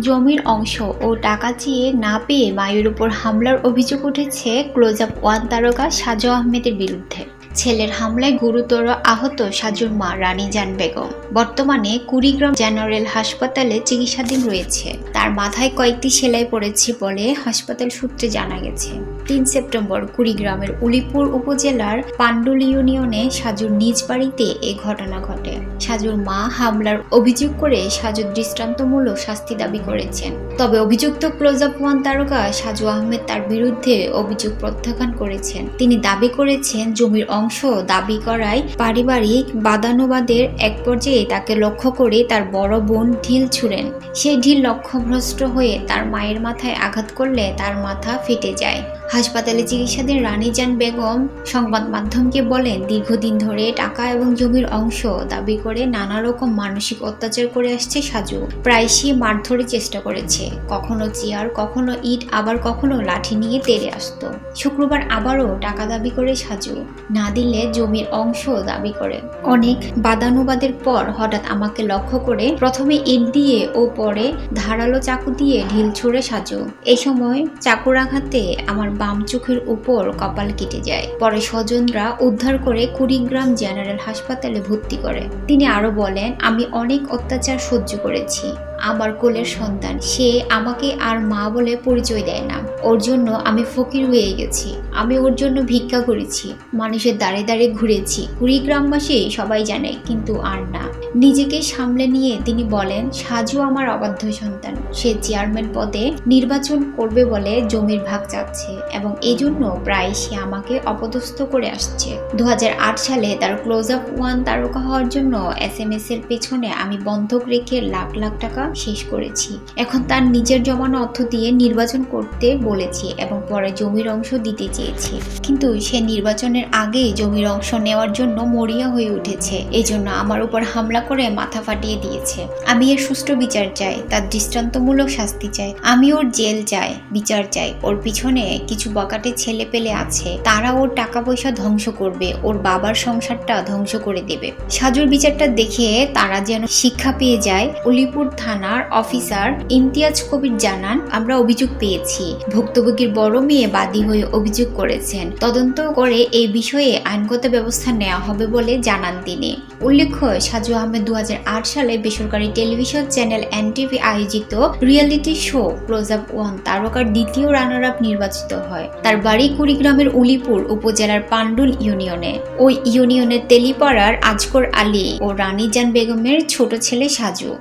জমির অংশ ও টাকা চেয়ে না পেয়ে মায়ের উপর হামলার অভিযোগ উঠেছে ক্লোজ আপ ওয়ান তারকা সাজু আহমেদের বিরুদ্ধে। ছেলের হামলায় গুরুতর আহত সাজুর মা রানী জান বেগম। বর্তমানে কুড়িগ্রাম জেনারেল হাসপাতালে চিকিৎসাধীন রয়েছে। তার মাথায় কয়েকটি সেলাই পড়েছে বলে হাসপাতাল সূত্রে জানা গেছে। তিন সেপ্টেম্বর কুড়িগ্রামের উলিপুর উপজেলার পান্ডুল ইউনিয়নে সাজুর নিজ বাড়িতে এ ঘটনা ঘটে। সাজুর মা হামলার অভিযোগ করে সাজুর দৃষ্টান্তমূলক শাস্তি দাবি করেছেন। তবে অভিযুক্ত ওয়ান তারকা সাজু আহমেদ তার বিরুদ্ধে অভিযোগ প্রত্যাখ্যান করেছেন। তিনি দাবি করেছেন, জমির অংশ দাবি করায় পারিবারিক বাদানুবাদের এক পর্যায়ে তাকে লক্ষ্য করে তার বড় বোন ঢিল ছুড়েন। সেই ঢিল লক্ষ্যভ্রষ্ট হয়ে তার মায়ের মাথায় আঘাত করলে তার মাথা ফেটে যায়। হাসপাতালে চিকিৎসাধীন রানীজান বেগম সংবাদ মাধ্যমকে বলেন, দীর্ঘদিন ধরে টাকা এবং জমির অংশ দাবি করে নানা রকম মানসিক অত্যাচার করে আসছে সাজু। প্রায়শই মারধরের চেষ্টা করেছে। কখনো চেয়ার, কখনো ইট, আবার কখনো লাঠি নিয়ে তেড়ে আসতো। শুক্রবার আবারও টাকা দাবি করে সাজু। না দিলে জমির অংশ দাবি করে। অনেক বাদানুবাদের পর হঠাৎ আমাকে লক্ষ্য করে প্রথমে ইট দিয়ে ও পরে ধারালো চাকু দিয়ে ঢিল ছুঁড়ে সাজু। এই সময় চাকুর আঘাতে আমার বাম চোখের উপর কপাল কেটে যায়। পরে স্বজনরা উদ্ধার করে কুড়িগ্রাম জেনারেল হাসপাতালে ভর্তি করে। তিনি আরও বলেন, আমি অনেক অত্যাচার সহ্য করেছি। আমার কোলের সন্তান। সে আমাকে আর মা বলে পরিচয় দেয় না। ওর জন্য আমি ফকির হয়ে গেছি। আমি ওর জন্য ভিক্ষা করেছি। মানুষের দাঁড়ে দাঁড়িয়ে ঘুরেছি। কুড়িগ্রামবাসী সবাই জানে, কিন্তু আর না। নিজেকে সামলে নিয়ে তিনি বলেন, সাজু আমার অবাধ্য সন্তান। সে চেয়ারম্যান পদে নির্বাচন করবে বলে জমির ভাগ চাচ্ছে এবং এই জন্য প্রায় সে আমাকে অপদস্থ করে আসছে। দু হাজার আট সালে তার ক্লোজ আপ ওয়ান তারকা হওয়ার জন্য এস এম এস এর পেছনে আমি বন্ধক রেখে লাখ লাখ টাকা শেষ করেছি। এখন তার নিজের জমানো অর্থ দিয়ে নির্বাচন করতে বলেছি এবং পরে জমির অংশ দিতে চেয়েছি। কিন্তু সে নির্বাচনের আগেই জমির অংশ নেওয়ার জন্য মরিয়া হয়ে উঠেছে। এই জন্য আমার উপর হামলা করে মাথা ফাটিয়ে দিয়েছে। আমি এর সুষ্ঠু বিচার চাই, তার দৃষ্টান্তমূলক শাস্তি চাই। আমি ওর জেল চাই, বিচার চাই। ওর পিছনে কিছু বকাটে ছেলে পেলে আছে। তারা ওর টাকা পয়সা ধ্বংস করবে, ওর বাবার সংসারটা ধ্বংস করে দেবে। সাজুর বিচারটা দেখে তারা যেন শিক্ষা পেয়ে যায়, অলিপুর উলিপুর থানার অফিসার ইমতিয়াজ কবির জানান, আমরা অভিযোগ পেয়েছি। ভুক্তভোগীর বড় মেয়ে বাদী হয়ে অভিযোগ করেছেন। তদন্ত করে এই বিষয়ে আইনগত ব্যবস্থা নেওয়া হবে বলে জানান তিনি। উল্লেখ্য, সাজু আহমেদ দুহাজার আট সালে বেসরকারি টেলিভিশন চ্যানেল এনটিভি আয়োজিত reality show close up one তারকার দ্বিতীয় রানার আপ নির্বাচিত হয়। তার বাড়ি কুড়িগ্রামের উলিপুর উপজেলার পান্ডুল ইউনিয়নে। ওই ইউনিয়নের তেলিপাড়ার আজকর আলী ও রানীজান বেগমের ছোট ছেলে সাজু।